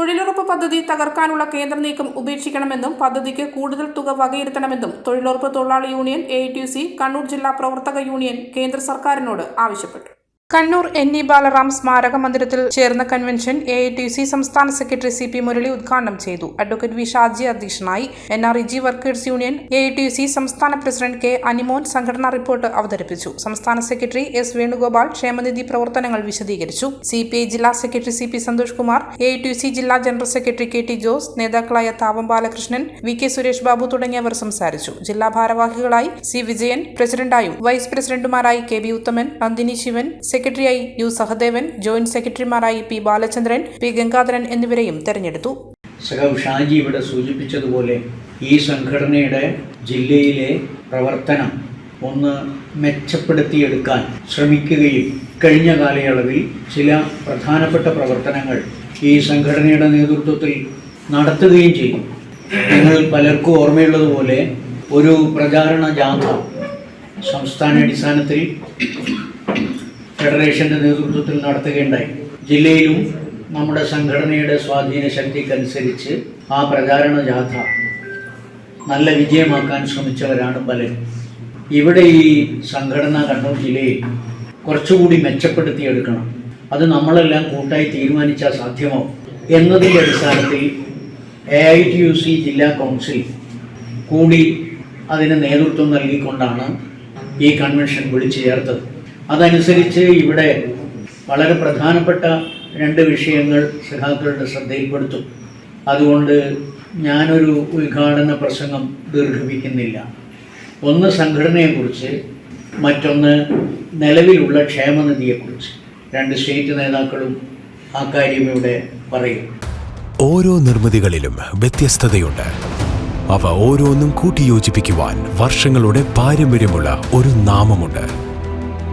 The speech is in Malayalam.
തൊഴിലുറപ്പ് പദ്ധതി തകർക്കാനുള്ള കേന്ദ്ര നീക്കം ഉപേക്ഷിക്കണമെന്നും പദ്ധതിക്ക് കൂടുതൽ തുക വകയിരുത്തണമെന്നും തൊഴിലുറപ്പ് തൊഴിലാളി യൂണിയൻ എ കണ്ണൂർ ജില്ലാ പ്രവർത്തക യൂണിയൻ കേന്ദ്ര സർക്കാരിനോട് ആവശ്യപ്പെട്ടു. കണ്ണൂർ എൻ ഇ ബാലറാം സ്മാരക മന്ദിരത്തിൽ ചേർന്ന convention A I T C സംസ്ഥാന സെക്രട്ടറി സി പി മുരളി ഉദ്ഘാടനം ചെയ്തു. അഡ്വക്കേറ്റ് വി ഷാജി അധ്യക്ഷനായി N R E G workers union A I T C സംസ്ഥാന പ്രസിഡന്റ് കെ അനിമോൻ സംഘടനാ റിപ്പോർട്ട് അവതരിപ്പിച്ചു. സംസ്ഥാന സെക്രട്ടറി എസ് വേണുഗോപാൽ ക്ഷേമനിധി പ്രവർത്തനങ്ങൾ വിശദീകരിച്ചു. സി പി ഐ ജില്ലാ secretary C P Santhosh Kumar A I T C ജില്ലാ general secretary K T Jose നേതാക്കളായ താവം ബാലകൃഷ്ണൻ വി കെ സുരേഷ് ബാബു തുടങ്ങിയവർ സംസാരിച്ചു. ജില്ലാ ഭാരവാഹികളായി സി വിജയൻ പ്രസിഡന്റായും വൈസ് പ്രസിഡന്റുമാരായി കെ ബി ഉത്തമൻ നന്ദിനി ശിവൻ സെക്രട്ടറിയായി യു സഹദേവൻ ജോയിന്റ് സെക്രട്ടറിമാരായി പി ബാലചന്ദ്രൻ പി ഗംഗാധരൻ എന്നിവരെയും തെരഞ്ഞെടുത്തു. സഖാവ് ഷാജി ഇവിടെ സൂചിപ്പിച്ചതുപോലെ ഈ സംഘടനയുടെ ജില്ലയിലെ പ്രവർത്തനം ഒന്ന് മെച്ചപ്പെടുത്തിയെടുക്കാൻ ശ്രമിക്കുകയും കഴിഞ്ഞ കാലയളവിൽ ചില പ്രധാനപ്പെട്ട പ്രവർത്തനങ്ങൾ ഈ സംഘടനയുടെ നേതൃത്വത്തിൽ നടത്തുകയും ചെയ്യും നിങ്ങൾ പലർക്കും ഓർമ്മയുള്ളതുപോലെ ഒരു പ്രചാരണ ജാഥ സംസ്ഥാന അടിസ്ഥാനത്തിൽ ഫെഡറേഷന്റെ നേതൃത്വത്തിൽ നടത്തുകയുണ്ടായി. ജില്ലയിലും നമ്മുടെ സംഘടനയുടെ സ്വാധീന ശക്തിക്കനുസരിച്ച് ആ പ്രചാരണ ജാഥ നല്ല വിജയമാക്കാൻ ശ്രമിച്ചവരാണ് പലരും ഇവിടെ ഈ സംഘടന കണ്ണൂർ ജില്ലയിൽ കുറച്ചുകൂടി മെച്ചപ്പെടുത്തിയെടുക്കണം. അത് നമ്മളെല്ലാം കൂട്ടായി തീരുമാനിച്ചാൽ സാധ്യമോ എന്നതിന്റെ അടിസ്ഥാനത്തിൽ A I T U C ജില്ലാ കൗൺസിൽ കൂടി അതിന് നേതൃത്വം നൽകിക്കൊണ്ടാണ് ഈ കൺവെൻഷൻ വിളിച്ചു ചേർത്തത്. അതനുസരിച്ച് ഇവിടെ വളരെ പ്രധാനപ്പെട്ട രണ്ട് വിഷയങ്ങൾ സഖാക്കളുടെ ശ്രദ്ധയിൽപ്പെടുത്തും. അതുകൊണ്ട് ഞാനൊരു ഉദ്ഘാടന പ്രസംഗം ദീർഘിപ്പിക്കുന്നില്ല. ഒന്ന് സംഘടനയെക്കുറിച്ച് മറ്റൊന്ന് നിലവിലുള്ള ക്ഷേമനിധിയെക്കുറിച്ച്. രണ്ട് സ്റ്റേറ്റ് നേതാക്കളും ആ കാര്യം ഇവിടെ പറയും. ഓരോ നിർമ്മിതികളിലും വ്യത്യസ്തതയുണ്ട്. അവ ഓരോന്നും കൂട്ടിയോജിപ്പിക്കുവാൻ വർഷങ്ങളുടെ പാരമ്പര്യമുള്ള ഒരു നാമമുണ്ട്.